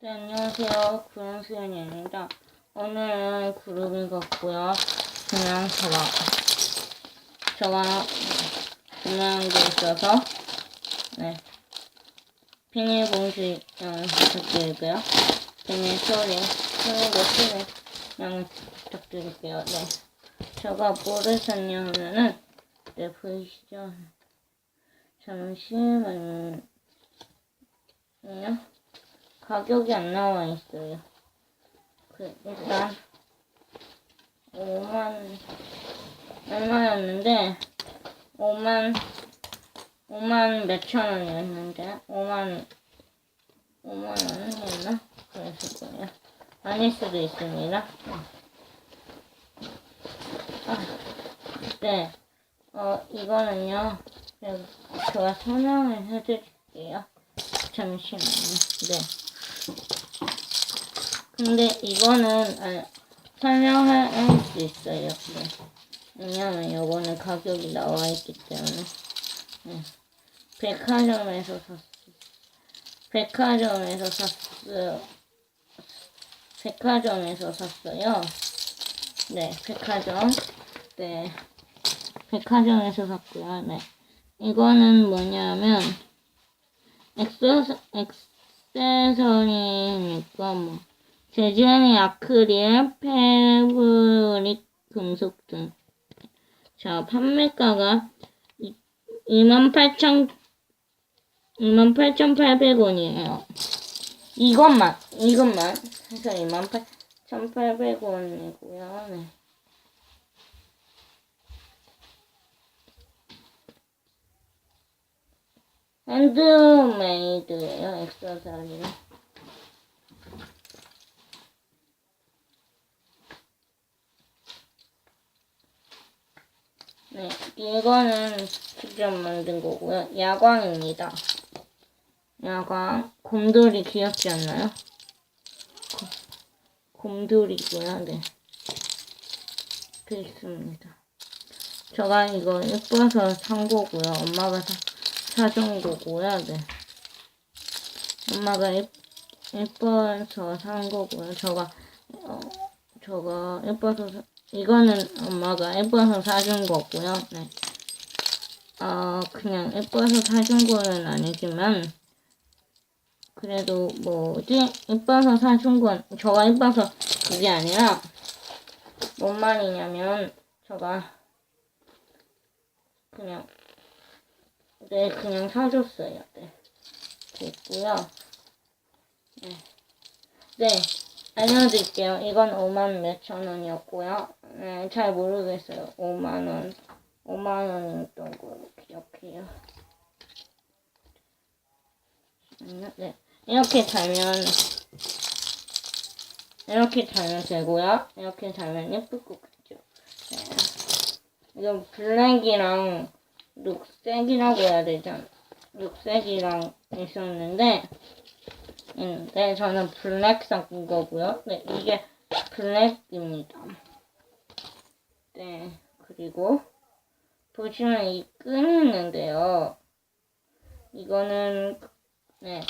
네, 안녕하세요. 구름수연입니다. 오늘은 그룹이 같고요. 그냥 저가, 저가 구매한 게 있어서, 네. 비닐봉지 양 부탁드리고요. 비닐 소리, 비닐도 소리 양 부탁드릴게요. 네. 제가 뭐를 샀냐면은, 네, 보이시죠? 잠시만요. 가격이 안 나와 있어요. 그, 일단, 5만, 얼마였는데, 5만, 5만 몇천 원이었는데, 5만, 5만 원이었나? 그랬을 거예요. 아닐 수도 있습니다. 아, 네. 어, 이거는요, 제가- 제가 설명을 해드릴게요. 잠시만요. 네. 근데 이거는 아, 설명할 수 있어요. 네. 왜냐면 요거는 가격이 나와 있기 때문에. 네. 백화점에서 샀어. 백화점에서 샀어요. 백화점에서 샀어요. 네, 백화점. 네. 백화점에서 샀고요. 네. 이거는 뭐냐면, 액세서, 액세서리니까 뭐, 재질이 아크릴, 패브릭, 금속 등. 자, 판매가가 28,000, 28,800원이에요. 이것만, 이것만 해서 28,800원이고요. 네. 핸드메이드예요, 액세서리는. 네, 이거는 직접 만든 거고요. 야광입니다. 야광. 곰돌이 귀엽지 않나요? 곰- 곰돌이고요. 네. 이렇게 있습니다. 제가 이거 예뻐서 산 거고요. 엄마가 사, 사준 거고요. 네. 엄마가 예, 예뻐서 산 거고요. 저가 어, 저가 예뻐서 사- 이거는 엄마가 예뻐서 사준 거고요. 네. 어, 그냥 예뻐서 사준 거는 아니지만, 그래도 뭐지? 예뻐서 사준 건, 저가 예뻐서 그게 아니라, 뭔 말이냐면, 저가 그냥, 네, 그냥 사줬어요. 네. 됐고요. 네. 네. 알려드릴게요. 이건 5만 몇천 원이었고요. 네, 잘 모르겠어요. 5만 원. 5만 원이었던 걸로 기억해요. 네. 이렇게 달면, 이렇게 달면 되고요. 이렇게 달면 예쁠 것 같죠. 네. 이건 블랙이랑 녹색이라고 해야 되잖아. 녹색이랑 있었는데, 음, 네, 저는 블랙 산 거고요. 네, 이게 블랙입니다. 네, 그리고 보시면 이 끈이 있는데요. 이거는 네,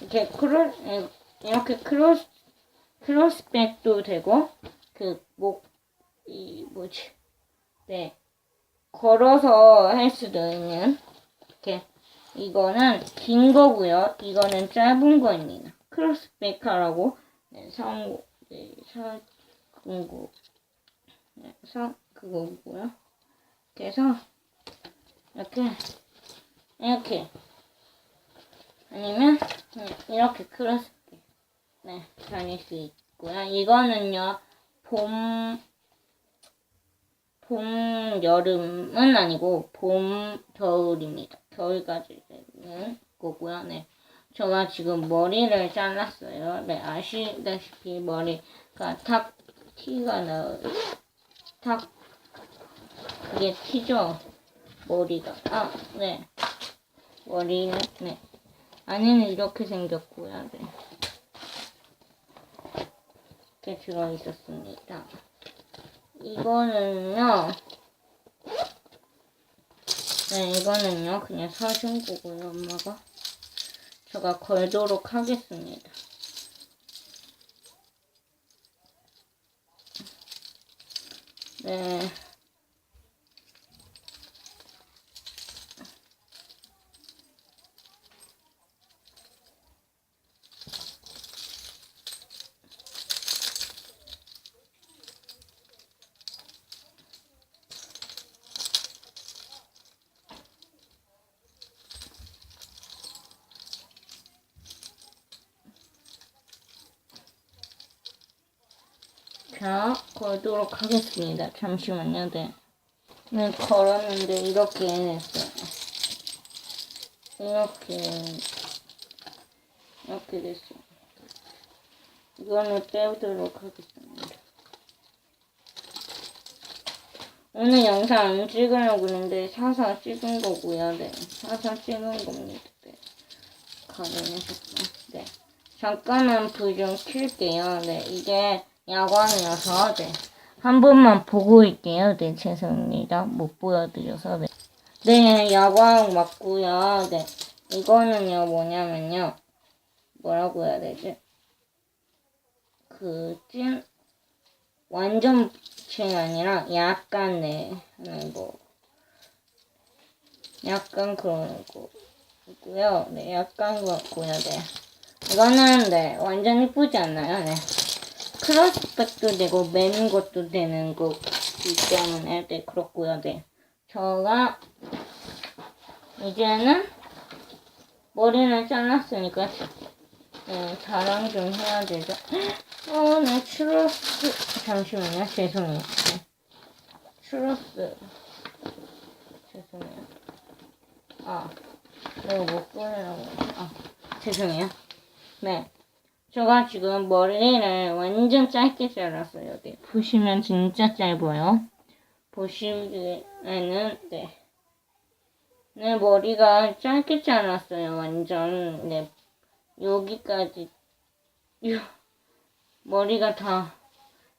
이렇게 크로 예, 이렇게 크로스 크로스백도 되고 그 목 이 뭐지? 네, 걸어서 할 수도 있는 이렇게 이거는 긴 거고요. 이거는 짧은 거입니다. 크로스백하라고 네, 상 네, 사 그거 네, 사 그거고요. 그래서 이렇게 이렇게 아니면 네, 이렇게 크로스백 네 다닐 수 있고요. 이거는요 봄 봄, 여름은 아니고 봄, 겨울입니다. 겨울까지 되는 거고요. 네. 제가 지금 머리를 잘랐어요. 네, 아시다시피 머리가 탁 티가 나요. 탁 그게 티죠. 머리가. 아, 네. 머리는 네. 안에는 이렇게 생겼고요. 네. 이렇게 들어 있었습니다. 이거는요. 네, 이거는요. 그냥 사준 거고요, 엄마가. 제가 걸도록 하겠습니다. 네. 자, 걸도록 하겠습니다. 잠시만요, 네. 네, 걸었는데 이렇게 됐어요. 이렇게, 이렇게 됐어요. 이거는 빼도록 하겠습니다. 오늘 영상 안 찍으려고 그랬는데 사서 찍은 거고요. 네, 사서 찍은 겁니다. 네, 가능하셨어요. 네. 잠깐만 불 좀 킬게요. 네, 이게 야광이어서 네. 한 번만 보고 있게요. 네, 죄송합니다. 못 보여드려서 네. 네, 야광 맞고요. 네, 이거는요 뭐냐면요. 뭐라고 해야 되지? 그 찐, 완전 찐 아니라 약간 네, 네, 뭐 약간 그런 거고요. 네, 약간 그렇고요. 네. 이거는 네 완전 이쁘지 않나요? 네. 크로스백도 되고 매는 것도 되는 거기 때문에 네 그렇고요. 네. 저가 이제는 머리는 잘랐으니까 네, 자랑 좀 해야 되죠. 어, 네, 추러스 잠시만요. 죄송해요. 네. 추러스 죄송해요. 아, 내가 못 보내라고. 아, 죄송해요. 네. 제가 지금 머리를 완전 짧게 잘랐어요. 네. 보시면 진짜 짧아요. 보시기에는, 네. 네, 머리가 짧게 잘랐어요. 완전, 네. 여기까지, 요, 머리가 다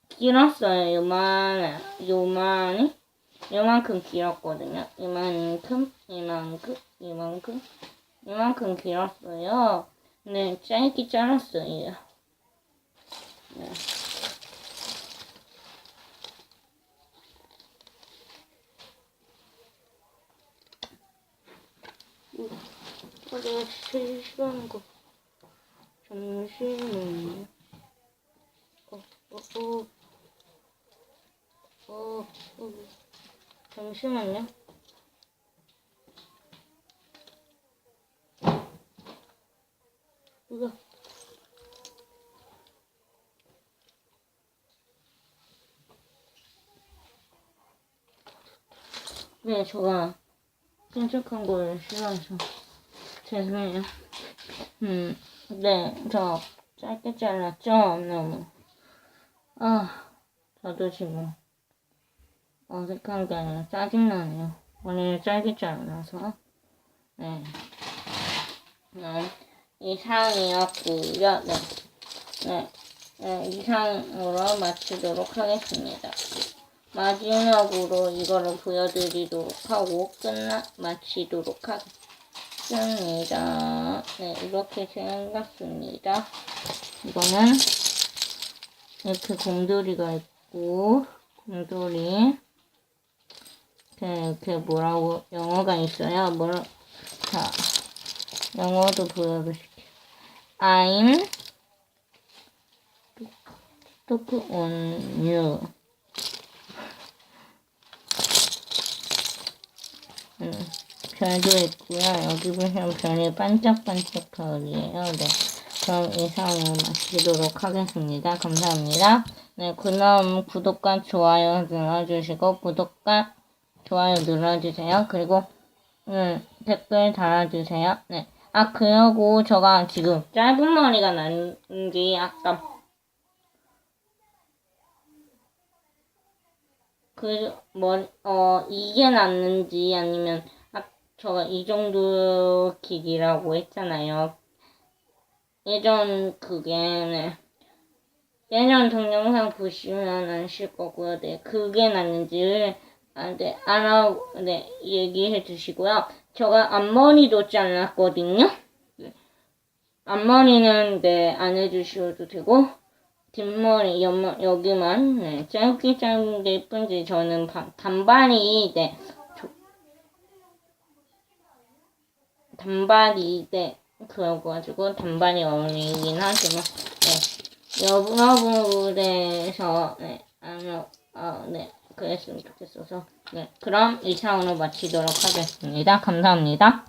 길었어요. 요만, 요만이? 요만큼 길었거든요. 이만큼, 이만큼, 이만큼, 이만큼 길었어요. 네, 짧게 잘랐어요. 네. 어, 내가 제일 싫어하는 거. 잠시만요. 어, 어, 어. 어, 어. 잠시만요. 네, 제가 끈적한 걸 싫어해서 죄송해요. 음, 네, 저 짧게 잘랐죠? 너무. 아, 저도 지금 어색한 게 짜증나네요. 오늘 짧게 잘라서. 네. 음, 이상이었고요. 네. 네. 네, 이상으로 마치도록 하겠습니다. 마지막으로 이거를 보여드리도록 하고 끝나 마치도록 하겠습니다. 네, 이렇게 생겼습니다. 이거는 이렇게 곰돌이가 있고 곰돌이 이렇게, 이렇게 뭐라고 영어가 있어요. 뭐라 자 영어도 보여드릴게요. I'm talk on you. 음, 별도 있고요. 여기 보시면 별이 반짝반짝 별이에요. 네. 그럼 이상으로 마치도록 하겠습니다. 감사합니다. 네, 그럼 구독과 좋아요 눌러주시고, 구독과 좋아요 눌러주세요. 그리고, 음, 댓글 달아주세요. 네. 아, 그리고 저가 지금 짧은 머리가 난지 아까 그, 뭐, 어, 이게 낫는지 아니면, 아, 저가 이 정도 길이라고 했잖아요. 예전 그게, 네. 예전 동영상 보시면 아실 거고요. 네. 그게 낫는지를, 아, 네, 알아, 네, 얘기해 주시고요. 제가 앞머리도 잘랐거든요. 네. 앞머리는, 네, 안 해주셔도 되고, 뒷머리 옆, 여기만. 네, 짧게 짧은 게 예쁜지 저는 바, 단발이 네 조- 단발이 네 그래가지고 단발이 어울리긴 하지만 네. 여러분에서 네 아니요 어 네 그랬으면 좋겠어서 네. 그럼 이상으로 마치도록 하겠습니다. 감사합니다.